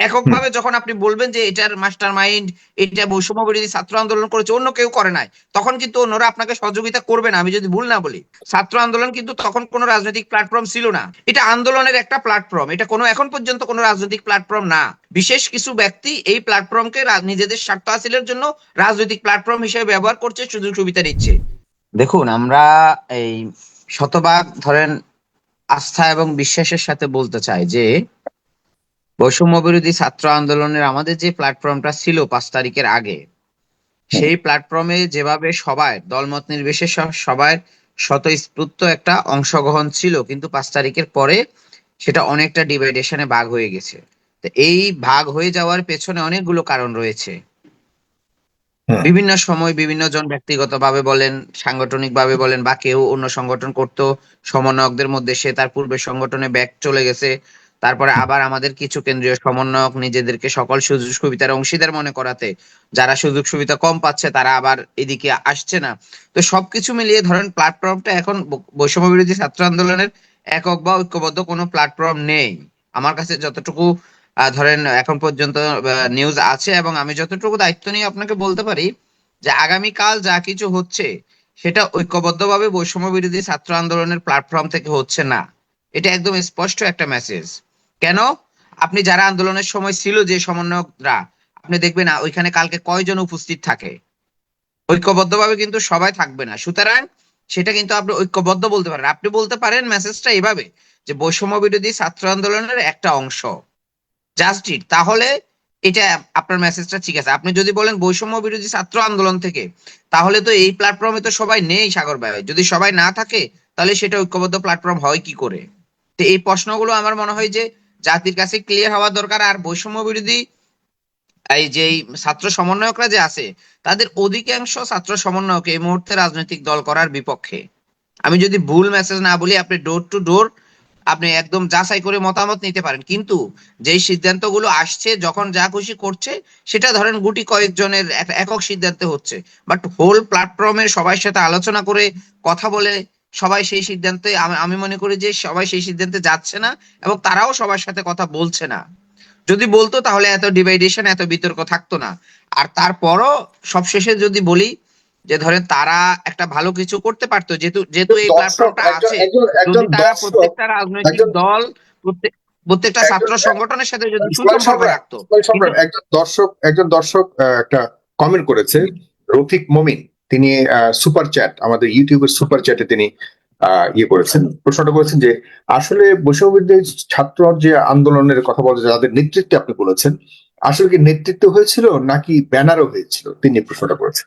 এককভাবে যখন আপনি বলবেন যে এটার মাস্টার মাইন্ড এটা বৈষম্য বিরোধী ছাত্র আন্দোলন করেছে অন্য কেউ করে নাই তখন কিন্তু অন্যরা আপনাকে সহযোগিতা করবে না আমি যদি ভুল না বলি। ছাত্র আন্দোলন কিন্তু তখন কোনো রাজনৈতিক প্ল্যাটফর্ম ছিল না। এটা আন্দোলনের একটা প্ল্যাটফর্ম এটা কোনো এখন পর্যন্ত কোনো রাজনৈতিক প্ল্যাটফর্ম না। বিশেষ কিছু ব্যক্তি এই প্ল্যাটফর্মকে নিজেদের স্বার্থ হাসিলের জন্য রাজনৈতিক প্ল্যাটফর্ম হিসেবে ব্যবহার করছে সুযোগ সুবিধা নিচ্ছে দেখুন আমরা এই শতভাগ ধরেন আস্থা এবং বিশ্বাসের সাথে বলতে চাই যে বৈষম্য বিরোধী ছাত্র আন্দোলনের আমাদের যে প্ল্যাটফর্মটা ছিল পাঁচ তারিখের আগে সেই প্ল্যাটফর্মে যেভাবে সবাই দলমত নির্বিশেষে সবাই স্বতঃস্ফূর্ত একটা অংশগ্রহণ ছিল কিন্তু পাঁচ তারিখের পরে সেটা অনেকটা ডিভাইডেশনে ভাগ হয়ে গেছে। তো এই ভাগ হয়ে যাওয়ার পেছনে অনেকগুলো কারণ রয়েছে। বিভিন্ন সময় বিভিন্ন জন ব্যক্তিগতভাবে বলেন সাংগঠনিক ভাবে বলেন বা কেউ অন্য সংগঠন করতো সমন্বয়কদের মধ্যে সে তার পূর্বে সংগঠনে ব্যাক চলে গেছে। তারপরে আবার আমাদের কিছু কেন্দ্রীয় সমন্বয়ক নিজেদেরকে সকল সুযোগ সুবিধার অংশীদার মনে করাতে, যারা সুযোগ সুবিধা কম পাচ্ছে তারা আবার এদিকে আসছে না। তো সবকিছু মিলিয়ে ধরেন প্ল্যাটফর্মটা এখন বৈষম্য বিরোধী ছাত্র আন্দোলনের একক বা ঐক্যবদ্ধ কোনো প্ল্যাটফর্ম নেই। আমার কাছে যতটুকু ধরেন এখন পর্যন্ত নিউজ আছে এবং আমি যতটুকু দায়িত্ব নিয়ে আপনাকে বলতে পারি যে আগামীকাল যা কিছু হচ্ছে সেটা ঐক্যবদ্ধভাবে বৈষম্য বিরোধী ছাত্র আন্দোলনের প্ল্যাটফর্ম থেকে হচ্ছে না। এটা একদম স্পষ্ট একটা মেসেজ কেন? আপনি যারা আন্দোলনের সময় ছিল যে সমন্বয়করা, আপনি দেখবেন ওইখানে কালকে কয়জন উপস্থিত থাকে? ঐক্যবদ্ধভাবে কিন্তু সবাই থাকবে না। সুতরাং সেটা কিন্তু আপনি ঐক্যবদ্ধ বলতে পারেন। আপনি বলতে পারেন মেসেজটা এভাবে, যে বৈষম্য বিরোধী ছাত্র আন্দোলনের একটা অংশ। জাস্ট ইট তাহলে এটা আপনার মেসেজটা ঠিক আছে। আপনি যদি বলেন বৈষম্য বিরোধী ছাত্র আন্দোলন থেকে, তাহলে তো এই প্ল্যাটফর্মে তো সবাই নেই সাগর ভাই। যদি সবাই না থাকে, তাহলে সেটা ঐক্যবদ্ধ প্ল্যাটফর্ম হয় কি করে? তো এই প্রশ্নগুলো আমার মনে হয় যে জাতির কাছে ক্লিয়ার হওয়া দরকার আর বৈষম্য বিরোধী এই যে ছাত্র সমন্বয়করা যে আছে, তাদের অধিকাংশ ছাত্র সমন্বয়ক এই মুহূর্তে রাজনৈতিক দল করার বিপক্ষে। আমি যদি ভুল মেসেজ না বলি, আপনি ডোর টু ডোর আপনি একদম যাচাই করে মতামত নিতে পারেন। কিন্তু যেই সিদ্ধান্তগুলো আসছে, যখন যা খুশি করছে, সেটা ধরেন গুটি কয়েকজনের এক- একক সিদ্ধান্তে হচ্ছে। বাট হোল প্ল্যাটফর্মে সবার সাথে আলোচনা করে কথা বলে সবাই সেই সিদ্ধান্তে আমি- মনে করি যে সবাই সেই সিদ্ধান্তে যাচ্ছে না এবং তারাও সবার সাথে কথা বলছে না। যদি বলতো তাহলে এত ডিভাইডেশন এত বিতর্ক থাকতো না। আর তারপরও সবশেষে যদি বলি যে ধরেন তারা একটা ভালো কিছু করতে পারতো যেহেতু যেহেতু এই প্ল্যাটফর্মটা আছে যদি তারা প্রত্যেকটা রাজনৈতিক দল প্রত্যেক প্রত্যেকটা ছাত্র সংগঠনের সাথে যদি সুসম্পর্ক রাখতো একজন দর্শক একজন দর্শক একটা কমেন্ট করেছে রফিক মমিন। তিনি সুপার চ্যাট আমাদের ইউটিউবের সুপার চ্যাটে তিনি ইয়ে করেছেন। প্রশ্নটা করেছেন যে আসলে বৈষম্য ছাত্র যে আন্দোলনের কথা বলতে যাদের নেতৃত্বে আপনি বলেছেন। আসলে কি নেতৃত্ব হয়েছিল নাকি ব্যানারও হয়েছিল? তিনি প্রশ্নটা করেছেন।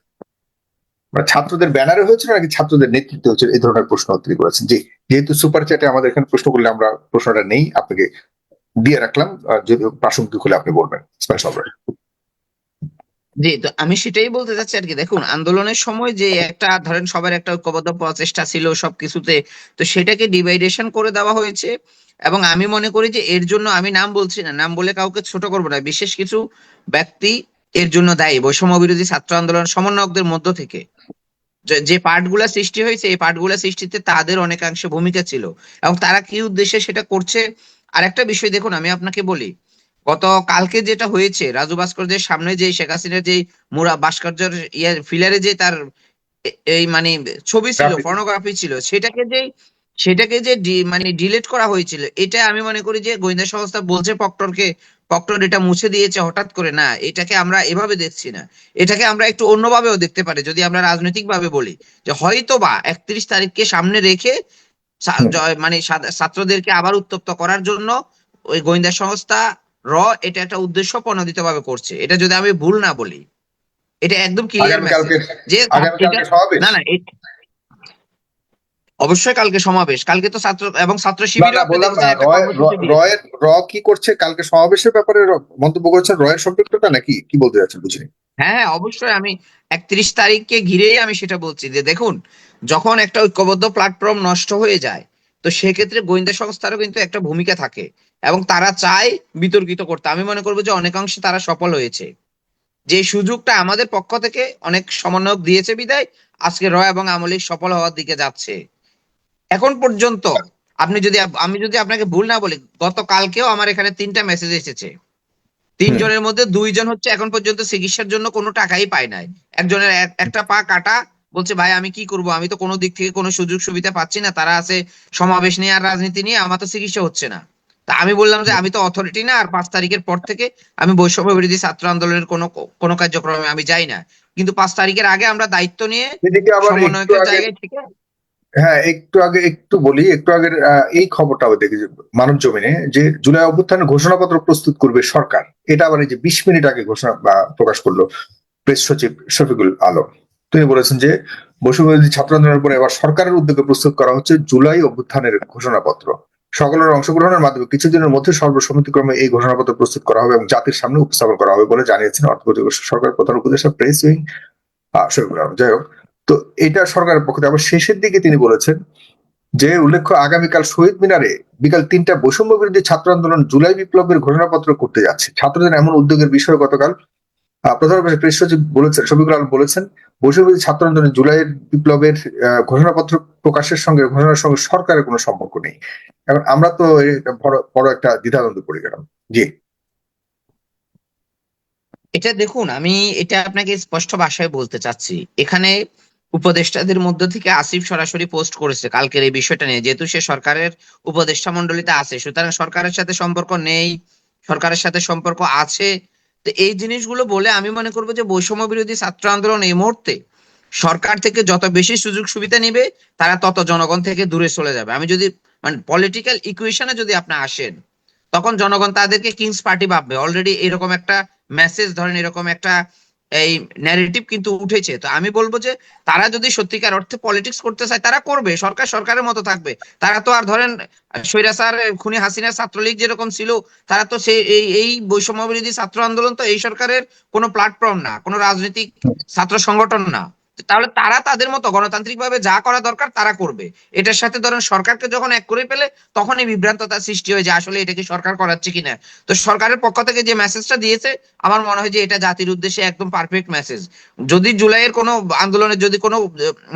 মানে ছাত্রদের ব্যানারে হয়েছিল নাকি ছাত্রদের নেতৃত্বে হয়েছিল? এই ধরনের প্রশ্ন তিনি করেছেন। জি যেহেতু সুপার চ্যাটে আমাদের এখানে প্রশ্ন করলে আমরা প্রশ্নটা নেই আপনাকে দিয়ে রাখলাম। প্রাসঙ্গিক হলে আপনি বলবেন সম্রাট জি, তো আমি সেটাই বলতে চাচ্ছি আর কি। দেখুন, আন্দোলনের সময় যে একটা, ধরেন সবার একটা ঐক্যবদ্ধ প্রচেষ্টা ছিল সবকিছুতে, তো সেটাকে ডিভাইডেশন করে দেওয়া হয়েছে। এবং আমি মনে করি যে এর জন্য আমি নাম বলছি না, নাম বলে কাউকে ছোট করব না। বিশেষ কিছু ব্যক্তি এর জন্য দায়ী, বৈষম্য বিরোধী ছাত্র আন্দোলন সমন্বয়কদের মধ্য থেকে। যে- পার্টগুলা সৃষ্টি হয়েছে, এই পার্টগুলা সৃষ্টিতে তাদের অনেকাংশে ভূমিকা ছিল। এবং তারা কি উদ্দেশ্যে সেটা করছে? আর একটা বিষয় দেখুন, আমি আপনাকে বলি। গত কালকে যেটা হয়েছে রাজু ভাস্কর্যের সামনে যে শেখ হাসিনার যে মোরা ভাস্কর্যের ইয়ে ফিলারে যে তার এই মানে ছবি ছিল. পর্নোগ্রাফি ছিল সেটাকে যে সেটাকে যে মানে ডিলিট করা হয়েছিল এটা আমি মনে করি যে গোয়েন্দা সংস্থা বলছে পক্টরকে পক্টর এটা মুছে দিয়েছে হঠাৎ করে। না এটাকে আমরা এভাবে দেখছি না। এটাকে আমরা একটু অন্যভাবেও দেখতে পারি যদি আমরা রাজনৈতিক ভাবে বলি। যে হয়তো বা একত্রিশ তারিখকে সামনে রেখে মানে ছাত্রদেরকে আবার উত্তপ্ত করার জন্য ওই গোয়েন্দা সংস্থা র এটা একটা উদ্দেশ্য প্রণোদিত ভাবে করছে। এটা যদি আমি ভুল না বলি এটা একদম ক্লিয়ার যে না না অবশ্যই কালকে সমাবেশ। কালকে তো ছাত্র এবং ছাত্র শিবির। র- কি করছে কালকে সমাবেশের ব্যাপারে মন্তব্য করেছেন রয়ের সম্পৃক্ততা নাকি? কি বলতে যাচ্ছেন বুঝিনি। হ্যাঁ হ্যাঁ, অবশ্যই আমি একত্রিশ তারিখকে ঘিরেই আমি সেটা বলছি যে দেখুন যখন একটা ঐক্যবদ্ধ প্ল্যাটফর্ম নষ্ট হয়ে যায় তো সেক্ষেত্রে গোয়েন্দা সংস্থারও কিন্তু একটা ভূমিকা থাকে। এবং তারা চায় বিতর্কিত করতে। আমি মনে করব যে অনেকাংশে তারা সফল হয়েছে। যে সুযোগটা আমাদের পক্ষ থেকে অনেক সমন্বয়ক দিয়েছে বিদায় আজকে রয় এবং আমলিক সফল হওয়ার দিকে যাচ্ছে। এখন পর্যন্ত আপনি যদি আমি যদি আপনাকে ভুল না বলি গতকালকেও আমার এখানে তিনটা মেসেজ এসেছে। তিনজনের মধ্যে দুইজন হচ্ছে এখন পর্যন্ত চিকিৎসার জন্য কোনো টাকাই পায় নাই। একজনের একটা পা কাটা বলছে ভাই আমি কি করব? আমি তো কোনো দিক থেকে কোনো সুযোগ সুবিধা পাচ্ছি না। তারা আছে সমাবেশ নিয়ে আর রাজনীতি নিয়ে আমার তো চিকিৎসা হচ্ছে না। তা আমি বললাম যে আমি তো অথরিটি না আর পাঁচ তারিখের পর থেকে আমি বৈষম্য বিরোধী ছাত্র আন্দোলনের কোনো কোনো কার্যক্রমে আমি যাই না। কিন্তু পাঁচ তারিখের আগে আমরা দায়িত্ব নিয়ে সমন্বয়কের হ্যাঁ একটু আগে একটু বলি একটু আগের এই খবরটা আবার দেখি মানব জমিনে যে জুলাই অভ্যুত্থানের ঘোষণাপত্র প্রস্তুত করবে সরকার। এটা আবার এই যে বিশ মিনিট আগে ঘোষণা প্রকাশ করল প্রেস সচিব শফিকুল আলম। তিনি বলেছেন যে বৈষম্যবিরোধী ছাত্র আন্দোলনের পরে এবার সরকারের উদ্যোগে প্রস্তুত করা হচ্ছে জুলাই অভ্যুত্থানের ঘোষণাপত্র। সকলের অংশগ্রহণের মাধ্যমে কিছুদিনের মধ্যে সর্বসম্মতিক্রমে এই ঘোষণাপত্র প্রস্তুত করা হবে এবং জাতির সামনে উপস্থাপন করা হবে বলে জানিয়েছেন অর্থ সরকার প্রধান উপদেষ্টা প্রেস উইং আলম যাই হোক তো এটা সরকারের পক্ষ থেকে। আবার শেষের দিকে তিনি বলেছেন যে উল্লেখ্য আগামীকাল শহীদ মিনারে বিকাল তিনটা বৈষম্য বিরোধী ছাত্র আন্দোলন জুলাই বিপ্লবের ঘোষণাপত্র করতে যাচ্ছে। ছাত্রদের এমন উদ্যোগের বিষয়ে গতকাল আহ, প্রধান উপদেষ্টা প্রেস সচিব বলেছেন শফিকুল আলম বলেছেন বৈষম্য ছাত্র আন্দোলন জুলাইয়ের বিপ্লবের ঘোষণাপত্র প্রকাশের সঙ্গে, ঘোষণার সঙ্গে সরকারের কোনো সম্পর্ক নেই। এখন আমরা তো বড় একটা দ্বিধাদ্বন্দ্ব পড়ে গেলাম। জি। এটা দেখুন, আমি এটা আপনাকে স্পষ্ট ভাষায় বলতে চাচ্ছি। এখানে উপদেষ্টাদের মধ্য থেকে আসিফ সরাসরি পোস্ট করেছে কালকের এই বিষয়টা নিয়ে, যেহেতু সে সরকারের উপদেষ্টা মন্ডলীতে আছে, সুতরাং সরকারের সাথে সম্পর্ক নেই, সরকারের সাথে সম্পর্ক আছে তো এই জিনিসগুলো বলে আমি মনে করব যে বৈষম্য বিরোধী ছাত্র আন্দোলন এই মুহূর্তে সরকার থেকে যত বেশি সুযোগ সুবিধা নিবে, তারা তত জনগণ থেকে দূরে চলে যাবে। আমি যদি মানে পলিটিক্যাল ইকুয়েশনে যদি আপনি আসেন, তখন জনগণ তাদেরকে কিংস পার্টি ভাববে। অলরেডি এরকম একটা মেসেজ ধরেন এরকম একটা এই ন্যারেটিভ কিন্তু উঠেছে। তো আমি বলব যে, তারা যদি সত্যিকার অর্থে পলিটিক্স করতে চায়, তারা করবে। সরকার সরকারের মতো থাকবে। তারা তো আর ধরেন, স্বৈরাচার, খুনি হাসিনা ছাত্রলীগ যেরকম ছিল, তারা তো সেই, এই এই বৈষম্য বিরোধী ছাত্র আন্দোলন তো এই সরকারের কোনো প্ল্যাটফর্ম না, কোনো রাজনৈতিক ছাত্র সংগঠন না। তাহলে তারা তাদের মতো গণতান্ত্রিক ভাবে যা করা দরকার তারা করবে। এটার সাথে ধরেন সরকারকে যখন এক করে ফেলে তখনই বিভ্রান্ততা সৃষ্টি হয় যে আসলে এটা কি সরকার করাচ্ছে কিনা? তো সরকারের পক্ষ থেকে যে মেসেজটা দিয়েছে, আমার মনে হয় যে এটা জাতির উদ্দেশ্যে একদম পারফেক্ট মেসেজ যদি জুলাইয়ের কোনো আন্দোলনের, যদি কোনো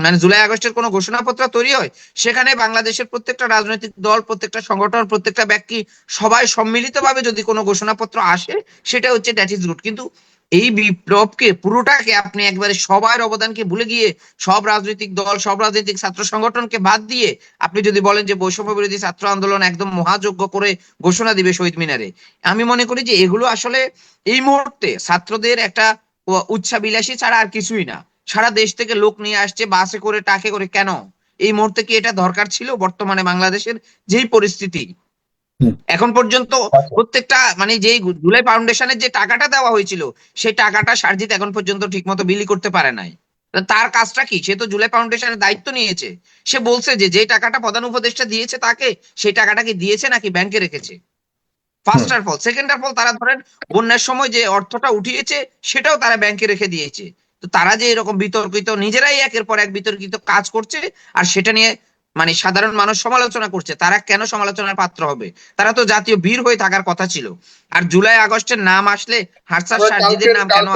মানে জুলাই আগস্টের কোনো ঘোষণাপত্র তৈরি হয়, সেখানে বাংলাদেশের প্রত্যেকটা রাজনৈতিক দল, প্রত্যেকটা সংগঠন, প্রত্যেকটা ব্যক্তি সবাই সম্মিলিতভাবে যদি কোনো ঘোষণাপত্র আসে, সেটা হচ্ছে দ্যাট ইজ গুড কিন্তু এই বিপ্লবকে পুরোটাকে আপনি একবারে সবার অবদানকে ভুলে গিয়ে সব রাজনৈতিক দল, সব রাজনৈতিক ছাত্র সংগঠনকে বাদ দিয়ে আপনি যদি বলেন যে বৈষম্য বিরোধী ছাত্র আন্দোলন একদম মহাযোগ্য করে ঘোষণা দিবে শহীদ মিনারে, আমি মনে করি যে এগুলো আসলে এই মুহূর্তে ছাত্রদের একটা উচ্ছাবিলাসী ছাড়া আর কিছুই না সারা দেশ থেকে লোক নিয়ে আসছে, বাসে করে টাকে করে, কেন এই মুহূর্তে কি এটা দরকার ছিল বর্তমানে বাংলাদেশের যেই পরিস্থিতি। এখন পর্যন্ত প্রত্যেকটা মানে যেই জুলাই ফাউন্ডেশনের যে টাকাটা দেওয়া হয়েছিল সেই টাকাটা সারজিৎ এখন পর্যন্ত ঠিকমতো বিলি করতে পারে নাই। তার কাজটা কি? সে তো জুলাই ফাউন্ডেশনের দায়িত্ব নিয়েছে। সে বলছে যে যে টাকাটা প্রধান উপদেষ্টা দিয়েছে তাকে সেই টাকাটা কি দিয়েছে নাকি ব্যাংকে রেখেছে? ফার্স্ট আর ফল সেকেন্ড আর ফল তারা ধরেন বন্যার সময় যে অর্থটা উঠিয়েছে সেটাও তারা ব্যাংকে রেখে দিয়েছে। তো তারা যে এরকম বিতর্কিত নিজেরাই একের পর এক বিতর্কিত কাজ করছে আর সেটা নিয়ে মানে সাধারণ মানুষ সমালোচনা করছে তারা কেন সমালোচনার পাত্র হবে? তারা তো জাতীয় বীর হয়ে থাকার কথা ছিল। আর জুলাই আগস্টের নাম আসলে হারসার সার্জিদের নাম কেন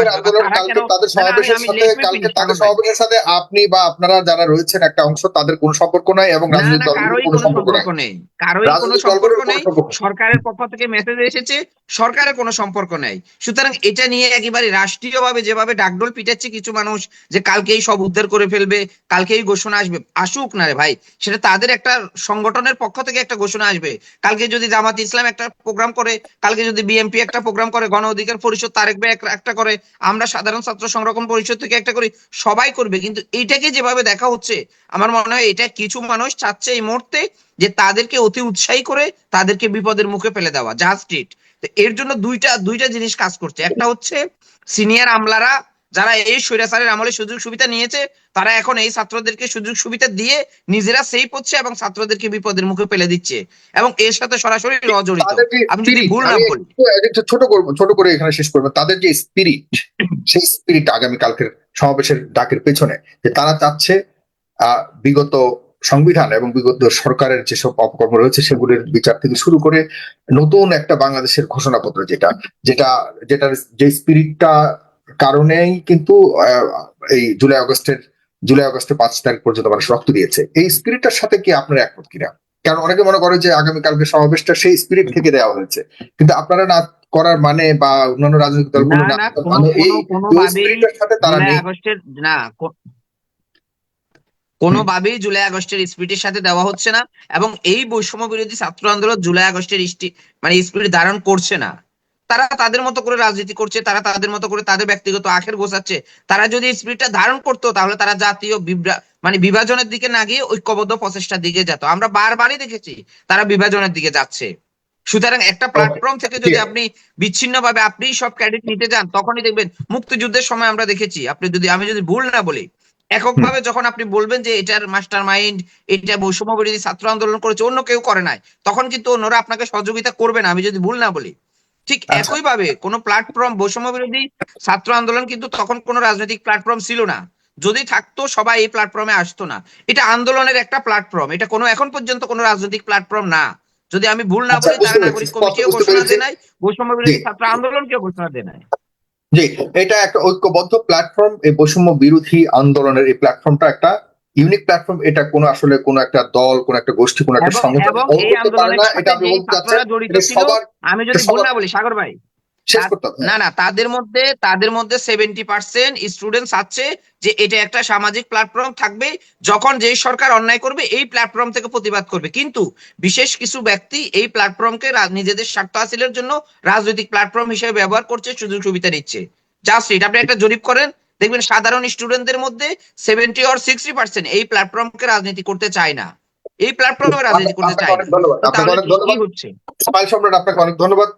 তাদের সমাবেশের সাথে কালকে তাদের সমাবেশের আপনি বা আপনারা যারা রয়েছেন একটা অংশ তাদের কোনো সম্পর্ক নাই এবং রাজনৈতিক দলগুলোর কোনো সম্পর্ক নাই। নেই। কারোই কোনো সম্পর্ক নেই। সরকারের পক্ষ থেকে মেসেজ এসেছে সরকারের কোনো সম্পর্ক নেই। সুতরাং এটা নিয়ে একেবারে রাষ্ট্রীয়ভাবে যেভাবে ডাকডোল পিটাচ্ছে কিছু মানুষ যে কালকেই সব উদ্ধার করে ফেলবে কালকেই ঘোষণা আসবে আসুক না রে ভাই সেটা তাদের একটা সংগঠনের পক্ষ থেকে একটা ঘোষণা আসবে। কালকে যদি জামাত ইসলাম একটা প্রোগ্রাম করে, কালকে যদি বিএনপি একটা প্রোগ্রাম করে, গণ অধিকার পরিষদ তারেক একটা- করে, আমরা সাধারণ ছাত্র সংরক্ষণ পরিষদ থেকে একটা করি, সবাই করবে। কিন্তু এইটাকে যেভাবে দেখা হচ্ছে, আমার মনে হয় এটা কিছু মানুষ চাচ্ছে এই মুহূর্তে যে তাদেরকে অতি উৎসাহী করে তাদেরকে বিপদের মুখে ফেলে দেওয়া জাস্ট ইট এর জন্য দুইটা দুইটা জিনিস কাজ করছে। একটা হচ্ছে সিনিয়র আমলারা যারা এই স্বৈরাচারের আমলে সুযোগ সুবিধা নিয়েছে তারা এখন এই ছাত্রদেরকে সুযোগ সুবিধা দিয়ে নিজেরা সেফ হচ্ছে এবং ছাত্রদেরকে বিপদের মুখে ফেলে দিচ্ছে এবং এর সাথে সরাসরি র জড়িত আমি যদি ভুল না বলি একটু- ছোট করব ছোট করে এখানে শেষ করব। তাদের যে স্পিরিট সেই স্পিরিট আগামী কালকের সমাবেশের ডাকের পেছনে যে তারা চাচ্ছে আহ বিগত সংবিধান এবং বিগত সরকারের যেসব অপকর্ম রয়েছে সেগুলির বিচার থেকে শুরু করে নতুন একটা বাংলাদেশের ঘোষণাপত্র যেটা যেটা যেটার যে স্পিরিটটা কারণেই কিন্তু আহ, এই জুলাই আগস্টের জুলাই আগস্টের পাঁচ তারিখ পর্যন্ত মানুষ রক্ত দিয়েছে। এই স্পিরিটটার সাথে কি আপনার একমত কিনা? কারণ অনেকে মনে করে যে আগামীকালকে সমাবেশটা সেই স্পিরিট থেকে দেওয়া হয়েছে। কিন্তু আপনারা না করার মানে বা অন্যান্য রাজনৈতিক দলগুলো না না না কোনো মানে এই কোনো কোনো ওই ভাবেই স্পিরিটের সাথে তারা নেই। আগস্টের না কোনোভাবেই জুলাই আগস্টের স্পিরিটের সাথে দেওয়া হচ্ছে না এবং এই বৈষম্য বিরোধী ছাত্র আন্দোলন জুলাই আগস্টের মানে স্পিরিট ধারণ করছে না। তারা তাদের মতো করে রাজনীতি করছে তারা তাদের মতো করে তাদের ব্যক্তিগত আখের গোছাচ্ছে তারা যদি স্পিরিটটা ধারণ করতো তাহলে তারা জাতীয় মানে বিভাজনের দিকে না গিয়ে ঐক্যবদ্ধ প্রচেষ্টার দিকে যেত। আমরা বারবারই দেখেছি তারা বিভাজনের দিকে যাচ্ছে। সুতরাং একটা প্ল্যাটফর্ম থেকে যদি আপনি বিচ্ছিন্ন ভাবে আপনি সব ক্রেডিট নিতে যান তখনই দেখবেন মুক্তিযুদ্ধের সময় আমরা দেখেছি। আপনি যদি আমি যদি ভুল না বলি এককভাবে যখন আপনি বলবেন যে এটার মাস্টার মাইন্ড এটা বৈষম্য বিরোধী ছাত্র আন্দোলন করেছে অন্য কেউ করে নাই তখন কিন্তু অন্যরা আপনাকে সহযোগিতা করবে না। আমি যদি ভুল না বলি ঠিক আচ্ছা। একই ভাবে কোন প্ল্যাটফর্ম বৈষম্য বিরোধী ছাত্র আন্দোলন কিন্তু তখন কোন রাজনৈতিক প্ল্যাটফর্ম ছিল না। যদি থাকতো সবাই এই প্ল্যাটফর্মে আসতো না। এটা আন্দোলনের একটা প্ল্যাটফর্ম এটা কোনো এখন পর্যন্ত কোনো রাজনৈতিক প্ল্যাটফর্ম না। যদি আমি ভুল না আচ্ছা, বলি তারা নাগরিক কমিটিও ঘোষণা দেয় নাই বৈষম্য বিরোধী। ছাত্র আন্দোলনকেও ঘোষণা দেয় নাই। জি এটা একটা ঐক্যবদ্ধ প্ল্যাটফর্ম এই বৈষম্য বিরোধী আন্দোলনের এই প্ল্যাটফর্মটা একটা ইউনিক প্ল্যাটফর্ম এটা কোনো আসলে কোনো একটা দল কোনো একটা গোষ্ঠী কোনো একটা সংগঠন করতে পারে না এটা আপনি বলতে চাচ্ছেন জড়িত ছিল সবার আমি যদি ভুল না বলি সাগর ভাই। হবে না না তাদের মধ্যে তাদের মধ্যে সেভেন্টি পার্সেন্ট স্টুডেন্টস আছে যে এটা একটা সামাজিক প্ল্যাটফর্ম থাকবে যখন যেই সরকার অন্যায় করবে এই প্ল্যাটফর্ম থেকে প্রতিবাদ করবে। কিন্তু বিশেষ কিছু ব্যক্তি এই প্ল্যাটফর্মকে নিজেদের স্বার্থ হাসিলের জন্য রাজনৈতিক প্ল্যাটফর্ম হিসেবে ব্যবহার করছে সুযোগ সুবিধা নিচ্ছে জাস্ট এটা আপনি একটা জরিপ করেন দেখবেন সাধারণ স্টুডেন্টদের মধ্যে সেভেন্টি অর সিক্সটি পার্সেন্ট এই প্ল্যাটফর্মকে রাজনীতি করতে চায় না। এই প্ল্যাটফর্মে রাজনীতি করতে চায় না। ধন্যবাদ। আপনাকে অনেক ধন্যবাদ।